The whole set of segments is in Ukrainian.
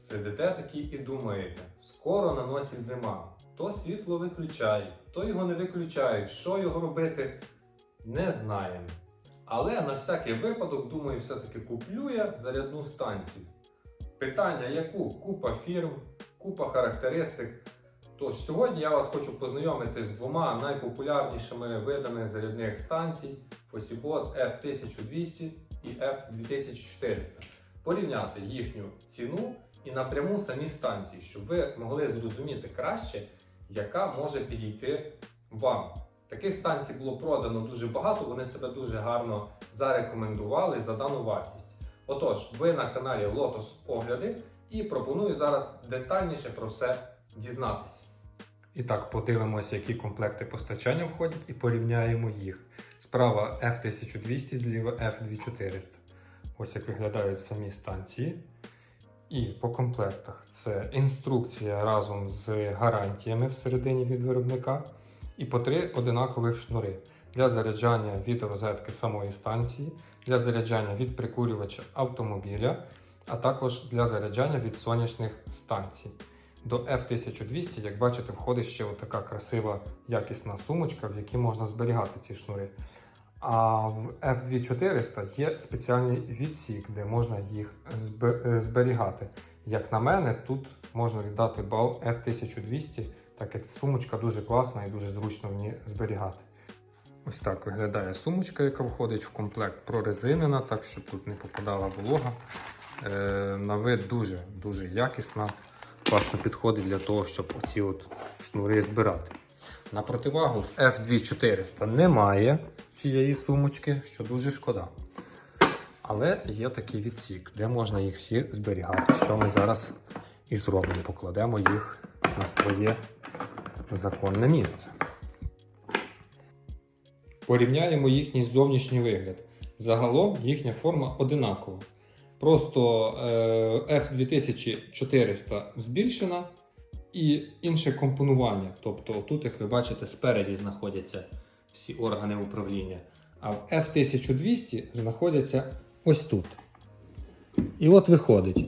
Сидите такі і думаєте, скоро на носі зима. То світло виключають, то його не виключають. Що його робити? Не знаємо. Але на всякий випадок, думаю, все-таки куплю я зарядну станцію. Питання яку? Купа фірм, купа характеристик. Тож сьогодні я вас хочу познайомити з двома найпопулярнішими видами зарядних станцій Fosibot F1200 і F2400. Порівняти їхню ціну і напряму самі станції, щоб ви могли зрозуміти краще, яка може підійти вам. Таких станцій було продано дуже багато, вони себе дуже гарно зарекомендували за дану вартість. Отож, ви на каналі Lotus Огляди і пропоную зараз детальніше про все дізнатися. І так, подивимося, які комплекти постачання входять, і порівняємо їх. Справа F1200, зліва F2400. Ось як виглядають самі станції. І по комплектах це інструкція разом з гарантіями всередині від виробника. І по три одинакових шнури для заряджання від розетки самої станції, для заряджання від прикурювача автомобіля, а також для заряджання від сонячних станцій. До F1200, як бачите, входить ще така красива якісна сумочка, в якій можна зберігати ці шнури. А в F2400 є спеціальний відсік, де можна їх е, зберігати. Як на мене, тут можна віддати бал F1200, так як сумочка дуже класна і дуже зручно в ній зберігати. Ось так виглядає сумочка, яка входить в комплект прорезинена, так щоб тут не попадала волога. Е, на вид дуже дуже якісна, класно підходить для того, щоб оці от шнури збирати. На противагу в F2400 немає цієї сумочки, що дуже шкода. Але є такий відсік, де можна їх всі зберігати, що ми зараз і зробимо. Покладемо їх на своє законне місце. Порівняємо їхній зовнішній вигляд. Загалом їхня форма одинакова. Просто е, F2400 збільшена і інше компонування. Тобто, тут, як ви бачите, спереді знаходяться всі органи управління, а в F1200 знаходяться ось тут. І от виходить,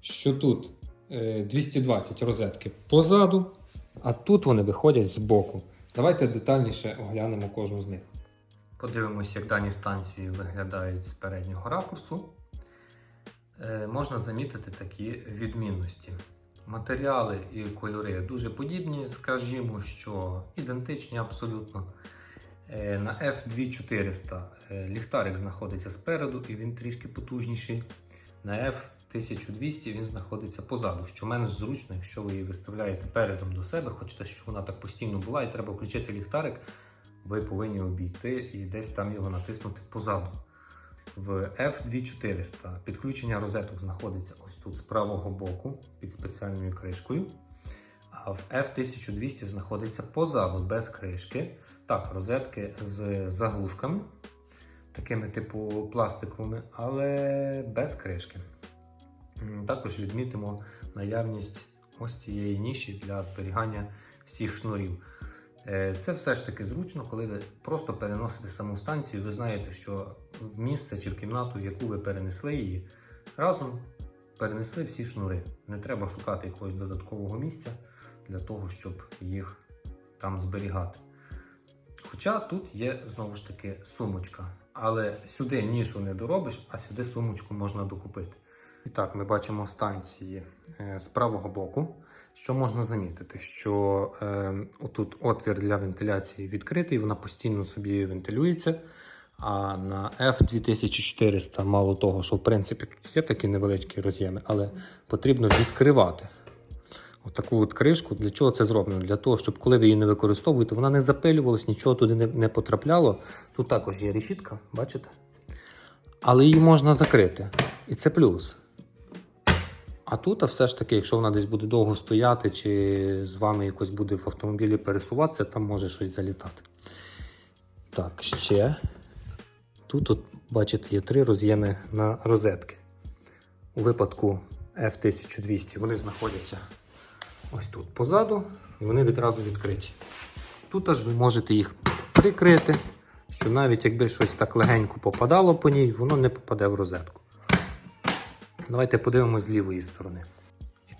що тут е, 220 розетки позаду, а тут вони виходять збоку. Давайте детальніше оглянемо кожну з них. Подивимося, як дані станції виглядають з переднього ракурсу. Е, можна замітити такі відмінності. Матеріали і кольори дуже подібні, скажімо, що ідентичні абсолютно. Е, На F2400 е, ліхтарик знаходиться спереду і він трішки потужніший. На F1200 він знаходиться позаду, що менш зручно, якщо ви її виставляєте передом до себе, хочете, щоб вона так постійно була, і треба включити ліхтарик, ви повинні обійти і десь там його натиснути позаду. В F2400 підключення розеток знаходиться ось тут з правого боку під спеціальною кришкою. А в F1200 знаходиться позаду без кришки. Так, розетки з заглушками, такими типу пластиковими, але без кришки. Також відмітимо наявність ось цієї ніші для зберігання всіх шнурів. Е, Це все ж таки зручно, коли ви просто переносите саму станцію. Ви знаєте, що в місце чи в кімнату, в яку ви перенесли її, разом перенесли всі шнури. Не треба шукати якогось додаткового місця для того, щоб їх там зберігати. Хоча тут є знову ж таки сумочка, але сюди нішу не доробиш, а сюди сумочку можна докупити. І так, ми бачимо станції е, з правого боку. Що можна замітити? Що е, отут отвір для вентиляції відкритий, вона постійно собі вентилюється. А на F2400 мало того, що в принципі тут є такі невеличкі роз'єми, але потрібно відкривати. Отаку от кришку. Для чого це зроблено? Для того, щоб коли ви її не використовуєте, вона не запилювалась, нічого туди не, не потрапляло. Тут також є решітка, бачите? Але її можна закрити. І це плюс. А тут, а все ж таки, якщо вона десь буде довго стояти, чи з вами якось буде в автомобілі пересуватися, там може щось залітати. Так, ще. Тут, от, бачите, є три роз'єми на розетки. У випадку F1200 вони знаходяться ось тут позаду, і вони відразу відкриті. Тут аж ви можете їх прикрити, що навіть якби щось так легенько попадало по ній, воно не попаде в розетку. Давайте подивимось з лівої сторони.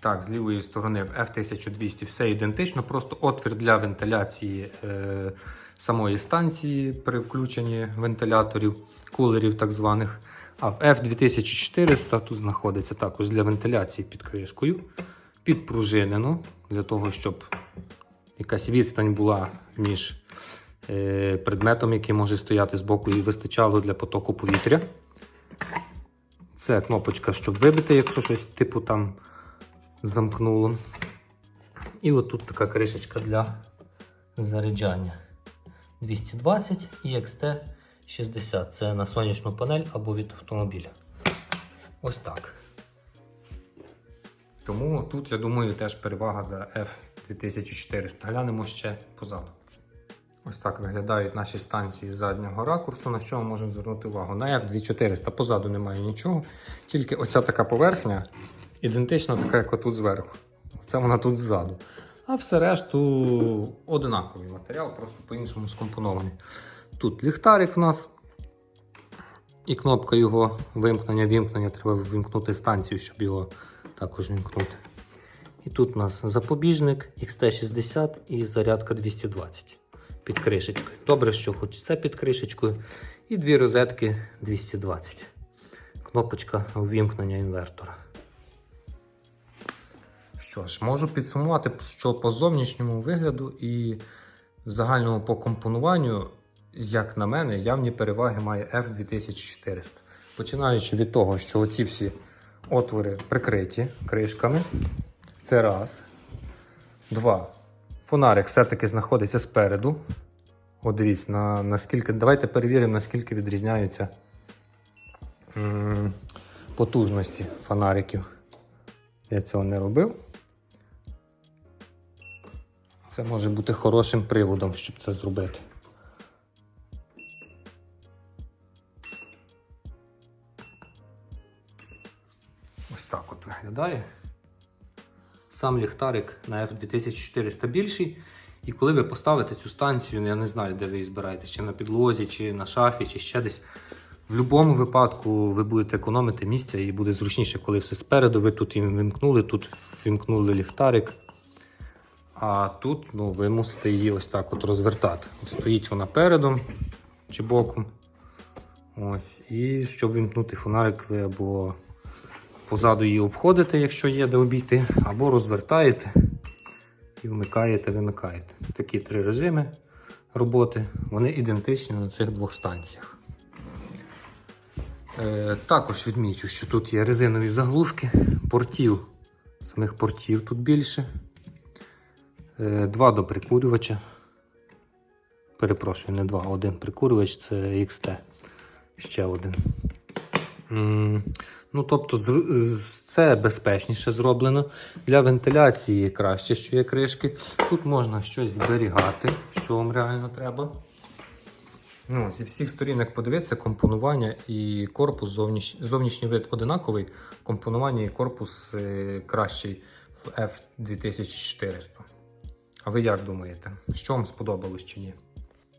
Так, з лівої сторони в F1200 все ідентично, просто отвір для вентиляції е, самої станції при включенні вентиляторів, кулерів так званих. А в F2400 тут знаходиться також для вентиляції під кришкою, підпружинено, для того, щоб якась відстань була між е, предметом, який може стояти збоку, і вистачало для потоку повітря. Це кнопочка, щоб вибити, якщо щось типу там замкнуло. І отут така кришечка для заряджання. 220 і XT60. Це на сонячну панель або від автомобіля. Ось так. Тому тут, я думаю, теж перевага за F2400. Глянемо ще позаду. Ось так виглядають наші станції з заднього ракурсу, на що ми можемо звернути увагу. На F2400 позаду немає нічого, тільки оця така поверхня ідентична, така, як отут зверху. Це вона тут ззаду. А все решту одинаковий матеріал, просто по-іншому скомпонований. Тут ліхтарик в нас. І кнопка його вимкнення, вімкнення. Треба вимкнути станцію, щоб його також вимкнути. І тут у нас запобіжник XT60 і зарядка 220 під кришечкою. Добре, що хоч це під кришечкою. І дві розетки 220. Кнопочка ввімкнення інвертора. Що ж, можу підсумувати, що по зовнішньому вигляду і загальному по компонуванню, як на мене, явні переваги має F2400. Починаючи від того, що оці всі отвори прикриті кришками. Це раз. Два. Фонарик все-таки знаходиться спереду. От дивіться, на, наскільки. Давайте перевіримо, наскільки відрізняються потужності фонариків. Я цього не робив. Це може бути хорошим приводом, щоб це зробити. Ось так от виглядає. Сам ліхтарик на F2400 більший. І коли ви поставите цю станцію, ну, я не знаю, де ви її збираєтесь, чи на підлозі, чи на шафі, чи ще десь. В будь-якому випадку ви будете економити місця і буде зручніше, коли все спереду. Ви тут їм вимкнули, тут вимкнули ліхтарик. А тут ну, ви мусите її ось так от розвертати. От стоїть вона передом чи боком. Ось. І щоб вимкнути фонарик, ви або позаду її обходите, якщо є де обійти, або розвертаєте і вмикаєте, вимикаєте. Такі три режими роботи. Вони ідентичні на цих двох станціях. Е, також відмічу, що тут є резинові заглушки, портів, самих портів тут більше. Е, два до прикурювача. Перепрошую, не два, один прикурювач це XT. Ще один. Ну, тобто, це безпечніше зроблено. Для вентиляції краще, що є кришки. Тут можна щось зберігати, що вам реально треба. Ну, зі всіх сторін, як подивитися, компонування і корпус зовніш... зовнішній вид одинаковий, компонування і корпус е, кращий в F2400. А ви як думаєте, що вам сподобалось чи ні?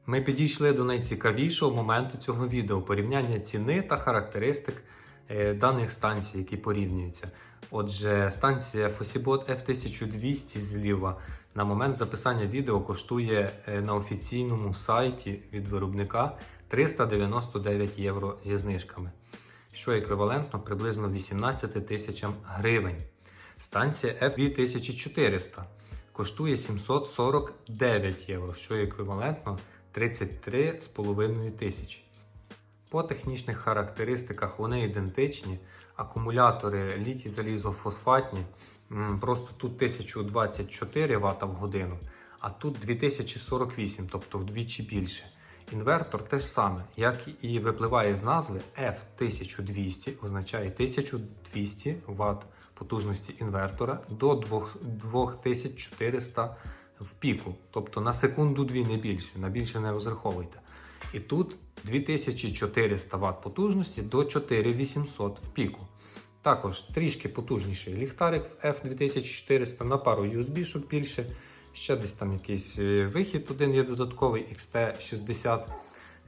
Ми підійшли до найцікавішого моменту цього відео порівняння ціни та характеристик е, даних станцій, які порівнюються. Отже, станція Fosibot F1200 зліва на момент записання відео коштує е, на офіційному сайті від виробника 399 євро зі знижками, що еквівалентно приблизно 18 тисячам гривень. Станція F2400 коштує 749 євро, що еквівалентно 33,5 тисячі. По технічних характеристиках вони ідентичні. Акумулятори літій залізофосфатні. Просто тут 1024 Вт в годину, а тут 2048, тобто вдвічі більше. Інвертор теж саме, як і випливає з назви F1200, означає 1200 Вт потужності інвертора до 2400 в піку. Тобто на секунду дві не більше, на більше не розраховуйте. І тут 2400 Вт потужності до 4800 в піку. Також трішки потужніший ліхтарик в F2400 на пару USB, щоб більше. Ще десь там якийсь е, вихід один є додатковий XT60.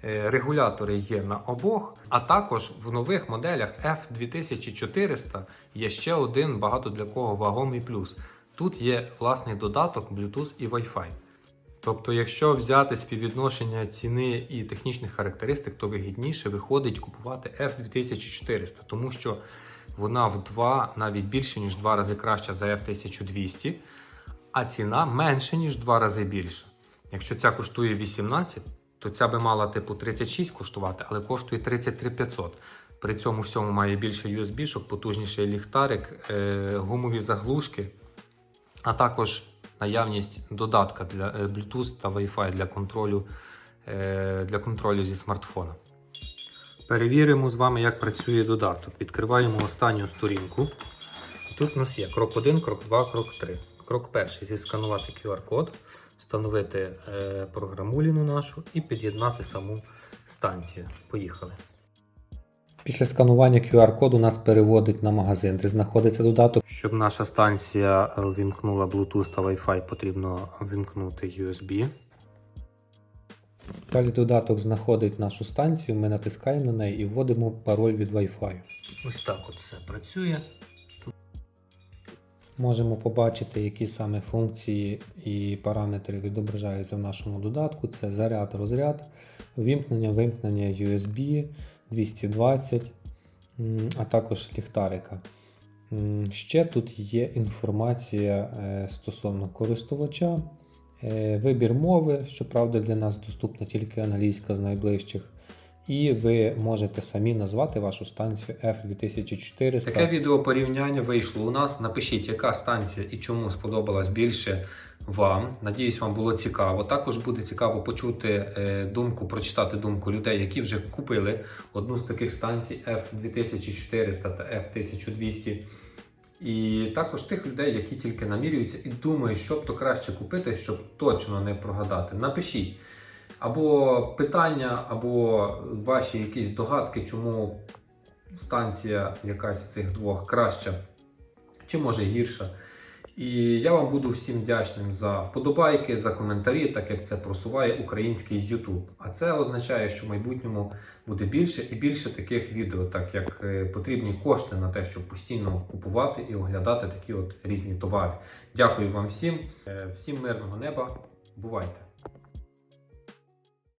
Е, Регулятори є на обох, а також в нових моделях F2400 є ще один багато для кого вагомий плюс. Тут є власний додаток Bluetooth і Wi-Fi. Тобто, якщо взяти співвідношення ціни і технічних характеристик, то вигідніше виходить купувати F2400, тому що вона в два, навіть більше, ніж в два рази краща за F1200, а ціна менше, ніж в два рази більша. Якщо ця коштує 18, то ця би мала типу 36 коштувати, але коштує 33 500. При цьому всьому має більше USB-шок, потужніший ліхтарик, е, гумові заглушки, а також наявність додатка для е, Bluetooth та Wi-Fi для контролю, е, для контролю зі смартфона. Перевіримо з вами, як працює додаток. Відкриваємо останню сторінку. Тут у нас є крок 1, крок 2, крок 3. Крок перший зісканувати QR-код, встановити е, програмуліну нашу і під'єднати саму станцію. Поїхали. Після сканування QR-коду нас переводить на магазин, де знаходиться додаток. Щоб наша станція е, вімкнула Bluetooth та Wi-Fi, потрібно вімкнути USB. Далі додаток знаходить нашу станцію, ми натискаємо на неї і вводимо пароль від Wi-Fi. Ось так от все працює. Можемо побачити, які саме функції і параметри відображаються в нашому додатку. Це заряд, розряд, вимкнення, вимкнення USB 220, а також ліхтарика. Ще тут є інформація е, стосовно користувача, е, вибір мови, щоправда, для нас доступна тільки англійська з найближчих. І ви можете самі назвати вашу станцію F2400. Таке відео порівняння вийшло у нас. Напишіть, яка станція і чому сподобалась більше вам. Надіюсь, вам було цікаво. Також буде цікаво почути е, думку, прочитати думку людей, які вже купили одну з таких станцій F2400 та F1200. І також тих людей, які тільки намірюються і думають, що б то краще купити, щоб точно не прогадати. Напишіть або питання, або ваші якісь догадки, чому станція якась з цих двох краща, чи може гірша. І я вам буду всім вдячним за вподобайки, за коментарі, так як це просуває український YouTube. А це означає, що в майбутньому буде більше і більше таких відео, так як е, потрібні кошти на те, щоб постійно купувати і оглядати такі от різні товари. Дякую вам всім, Е, всім мирного неба. Бувайте!